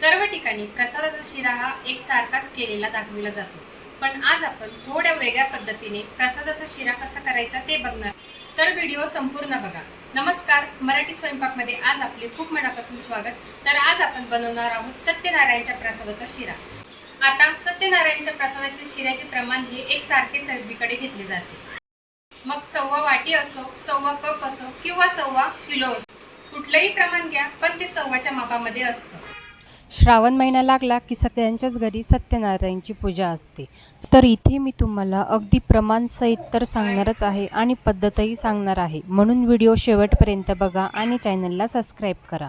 सर्व ठिकाणी प्रसादाचा शिरा हा एकसारखाच केलेला दाखविला जातो. पण आज आपण थोड्या वेगळ्या पद्धतीने प्रसादाचा शिरा कसा करायचा ते बघणार. तर व्हिडिओ संपूर्ण बघा. नमस्कार मराठी स्वयंपाकमध्ये आज आपले खूप मनापासून स्वागत. तर आज आपण बनवणार आहोत सत्यनारायणच्या प्रसादाचा शिरा. आता सत्यनारायणच्या प्रसादाच्या शिऱ्याचे प्रमाण हे एकसारखे सर्वीकडे घेतले जाते. मग सव्वा वाटी असो सव्वा कप असो किंवा सव्वा किलो असो कुठलंही प्रमाण घ्या पण ते सव्वाच्या मापामध्ये असतं. श्रावण महिना लागला की सगळ्यांच्याच घरी सत्यनारायणची पूजा असते. तर इथे मी तुम्हाला अगदी प्रमाणसहित तर सांगणारच आहे आणि पद्धतही सांगणार आहे. म्हणून व्हिडिओ शेवटपर्यंत बघा आणि चॅनलला सबस्क्राईब करा.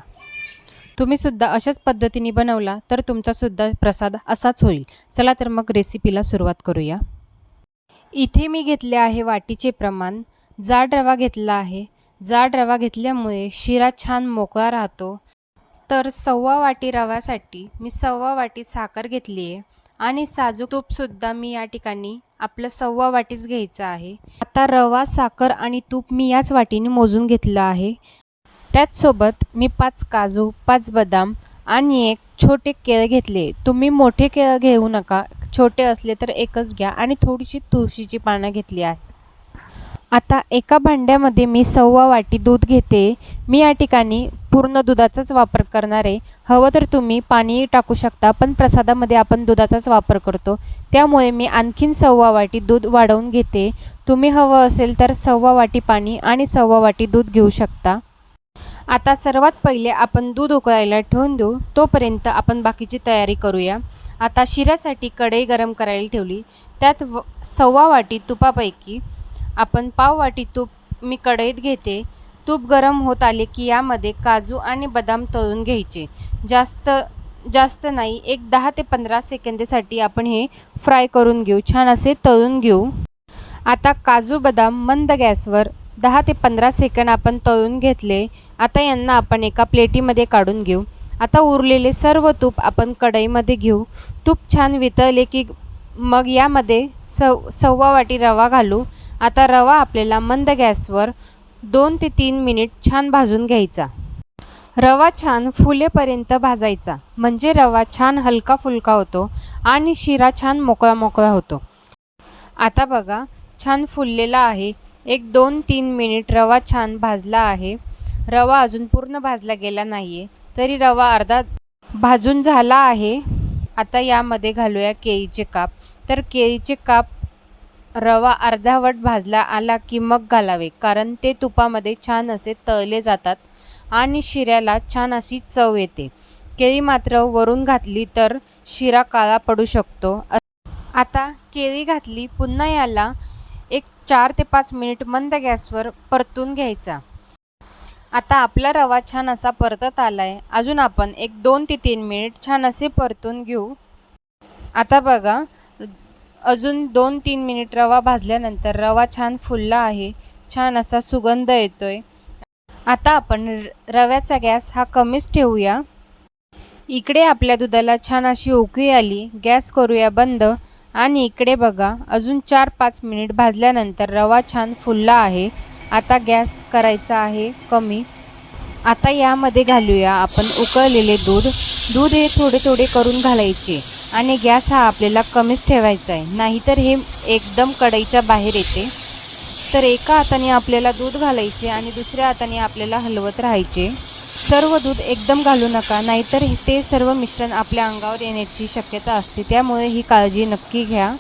तुम्ही सुद्धा अशाच पद्धतीने बनवला तर तुमचासुद्धा प्रसाद असाच होईल. चला तर मग रेसिपीला सुरुवात करूया. इथे मी घेतले आहे वाटीचे प्रमाण. जाड रवा घेतला आहे. जाड रवा घेतल्यामुळे शिरा छान मोकळा राहतो. तर सव्वा वाटी रव्यासाठी मी सव्वा वाटी साखर घेतली आहे आणि साजूक तूपसुद्धा मी या ठिकाणी आपलं सव्वा वाटीच घ्यायचं आहे. आता रवा साखर आणि तूप मी याच वाटीने मोजून घेतलं आहे. त्याचसोबत मी पाच काजू पाच बदाम आणि एक छोटे केळ घेतले. तुम्ही मोठे केळ घेऊ नका. छोटे असले तर एकच घ्या आणि थोडीशी तुळशीची पानं घेतली आहे. आता एका भांड्यामध्ये मी सव्वा वाटी दूध घेते. मी या ठिकाणी पूर्ण दुधाचाच वापर करणारे हवं तर तुम्ही पाणीही टाकू शकता पण प्रसादामध्ये आपण दुधाचाच वापर करतो. त्यामुळे मी आणखीन सव्वा वाटी दूध वाढवून घेते. तुम्ही हवं असेल तर सव्वा वाटी पाणी आणि सव्वा वाटी दूध घेऊ शकता. आता सर्वात पहिले आपण दूध उकळायला ठेवून देऊ. तोपर्यंत आपण बाकीची तयारी करूया. आता शिऱ्यासाठी कढई गरम करायला ठेवली. त्यात व सव्वा वाटी तुपापैकी आपण पाव वाटी तूप मी कढईत घेते. तूप गरम होत आले की यामध्ये काजू आणि बदाम तळून घ्यायचे. जास्त जास्त नाही एक दहा ते पंधरा सेकंदासाठी आपण हे फ्राय करून घेऊ. छान असे तळून घेऊ. आता काजू बदाम मंद गॅसवर दहा ते पंधरा सेकंद आपण तळून घेतले. आता यांना आपण एका प्लेटीमध्ये काढून घेऊ. आता उरलेले सर्व तूप आपण कढईमध्ये घेऊ. तूप छान वितळले की मग यामध्ये सव सव्वा वाटी रवा घालू. आता रवा आपल्याला मंद गॅसवर दोन ते तीन मिनिट छान भाजून घ्यायचा. रवा छान फुलेपर्यंत भाजायचा. म्हणजे रवा छान हलका फुलका होतो आणि शिरा छान मोकळा मोकळा होतो. आता बघा छान फुललेला आहे. एक दोन तीन मिनिट रवा छान भाजला आहे. रवा अजून पूर्ण भाजला गेला नाही आहे तरी रवा अर्धा भाजून झाला आहे. आता यामध्ये घालूया केळीचे काप. तर केळीचे काप रवा अर्धावट भाजला आला की मग घालावे कारण ते तुपामध्ये छान असे तळले जातात आणि शिऱ्याला छान अशी चव येते. केळी मात्र वरून घातली तर शिरा काळा पडू शकतो. आता केळी घातली पुन्हा याला एक चार ते पाच मिनिट मंद गॅसवर परतून घ्यायचा. आता आपला रवा छान असा परतत आला आहे अजून आपण एक दोन ते तीन मिनिट छान असे परतून घेऊ. आता बघा अजून दोन तीन मिनिट रवा भाजल्यानंतर रवा छान फुलला आहे. छान असा सुगंध येतो आहे आता आपण र- रव्याचा गॅस हा कमीच ठेवूया. इकडे आपल्या दुधाला छान अशी उकळी आली. गॅस करूया बंद. आणि इकडे बघा अजून चार पाच मिनिट भाजल्यानंतर रवा छान फुलला आहे. आता गॅस करायचा आहे कमी. आता यामध्ये घालूया आपण उकळलेले दूध. दूध हे थोडे थोडे करून घालायचे. आणि गॅस हा आपल्याला कमीच ठेवायचा आहे. नाहीतर हे एकदम कढईच्या बाहेर येते. तर एका हाताने आपल्याला दूध घालायचे आणि दुसऱ्या हाताने आपल्याला हलवत राहायचे. सर्व दूध एकदम घालू नका नाहीतर ते सर्व मिश्रण आपल्या अंगावर येण्याची शक्यता असते. त्यामुळे ही काळजी नक्की घ्या.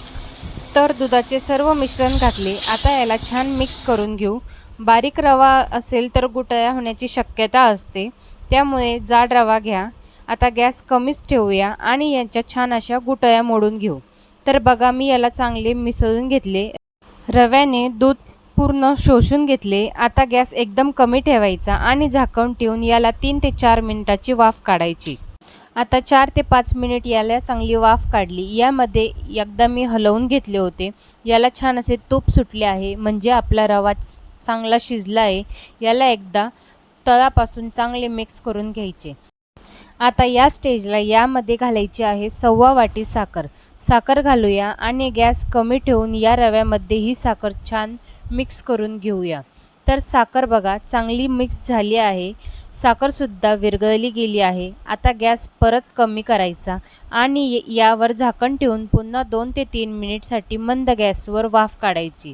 तर दुधाचे सर्व मिश्रण घातले. आता याला छान मिक्स करून घेऊ. बारीक रवा असेल तर गुटळ्या होण्याची शक्यता असते. त्यामुळे जाड रवा घ्या. आता गॅस कमीच ठेवूया आणि यांच्या छान अशा गुटळ्या मोडून घेऊ. तर बघा मी याला चांगले मिसळून घेतले. रव्याने दूध पूर्ण शोषून घेतले. आता गॅस एकदम कमी ठेवायचा आणि झाकण ठेवून याला तीन ते चार मिनिटाची वाफ काढायची. आता चार ते पाच मिनिट याला चांगली वाफ काढली. यामध्ये एकदा मी हलवून घेतले होते. याला छान असे तूप सुटले आहे. म्हणजे आपला रवा चांगला शिजला आहे. याला एकदा तळापासून चांगले मिक्स करून घ्यायचे. आता या स्टेजला यामध्ये घालायची आहे सव्वा वाटी साखर. साखर घालूया आणि गॅस कमी ठेवून या रव्यामध्ये ही साखर छान मिक्स करून घेऊया. तर साखर बघा चांगली मिक्स झाली आहे. साखरसुद्धा विरघळली गेली आहे. आता गॅस परत कमी करायचा आणि यावर झाकण ठेवून पुन्हा दोन ते तीन मिनिटसाठी मंद गॅसवर वाफ काढायची.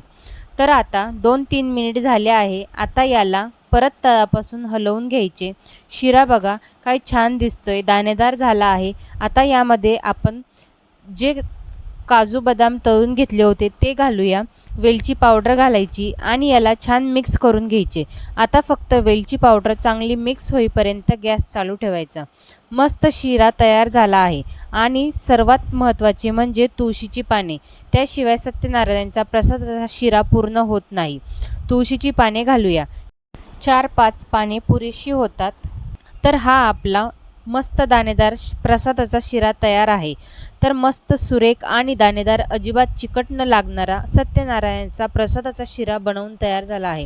तर आता दोन तीन मिनिट झाले आहे. आता याला परत तळापासून हलवून घ्यायचे. शिरा बघा काय छान दिसतोय दाणेदार झाला आहे. आता यामध्ये आपण जे काजू बदाम तळून घेतले होते ते घालूया. वेलची पावडर घालायची आणि याला छान मिक्स करून घ्यायचे. आता फक्त वेलची पावडर चांगली मिक्स होईपर्यंत गॅस चालू ठेवायचा. मस्त शिरा तयार झाला आहे. आणि सर्वात महत्त्वाचे म्हणजे तुळशीची पाने. त्याशिवाय सत्यनारायणचा प्रसादाचा शिरा पूर्ण होत नाही. तुळशीची पाने घालूया. चार पाच पाने पुरेशी होतात. तर हा आपला मस्त दाणेदार प्रसादाचा शिरा तयार आहे. तर मस्त सुरेख आणि दाणेदार अजिबात चिकट न लागणारा सत्यनारायणचा प्रसादाचा शिरा बनवून तयार झाला आहे.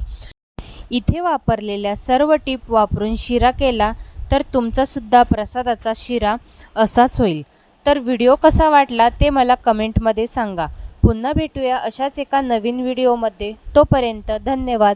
इथे वापरलेल्या सर्व टीप वापरून शिरा केला तर तुमचासुद्धा प्रसादाचा शिरा असाच होईल. तर व्हिडिओ कसा वाटला ते मला कमेंटमध्ये सांगा. पुन्हा भेटूया अशाच एका नवीन व्हिडिओमध्ये. तोपर्यंत धन्यवाद.